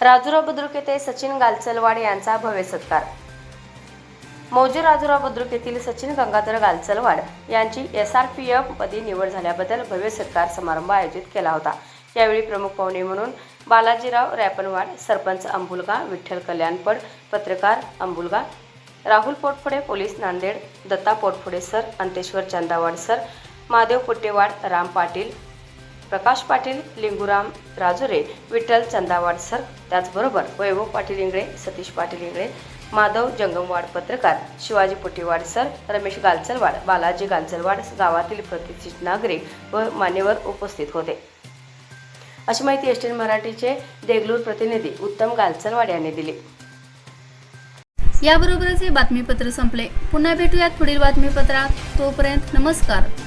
राजुराव बुद्रुक येथे सचिन गालचलवाड यांचा भव्य सत्कार. मौजे राजुराव बुद्रुक येथील सचिन गंगाधर गालचलवाड यांची एस आर पी एफ पदी निवड झाल्याबद्दल भव्य सत्कार समारंभ आयोजित केला होता. यावेळी प्रमुख पाहुणे म्हणून बालाजीराव रॅपनवाड सरपंच अंबुलगा विठ्ठल कल्याणपड पत्रकार Ambulga Rahul Potphude police Nanded Datta Potphude sir Anteshwar Chandawad sir Mahadev Puttewad Ram Patil Prakash Patil Linguram Rajure Vitthal Chandawad sir त्याचबरोबर वैभव पाटील इंगळे सतीश पाटील इंगळे माधव जंगमवाड पत्रकार शिवाजी पुटीवाड सर रमेश गालचलवाड बालाजी गालचलवाड गावातील प्रतिष्ठित नागरिक व मान्यवर उपस्थित होते. अशी माहिती एस टी मराठीचे देगलूर प्रतिनिधी उत्तम गालचलवाड यांनी दिली. याबरोबरच हे बातमीपत्र संपले. पुन्हा भेटूयात पुढील बातमीपत्रात. तोपर्यंत नमस्कार.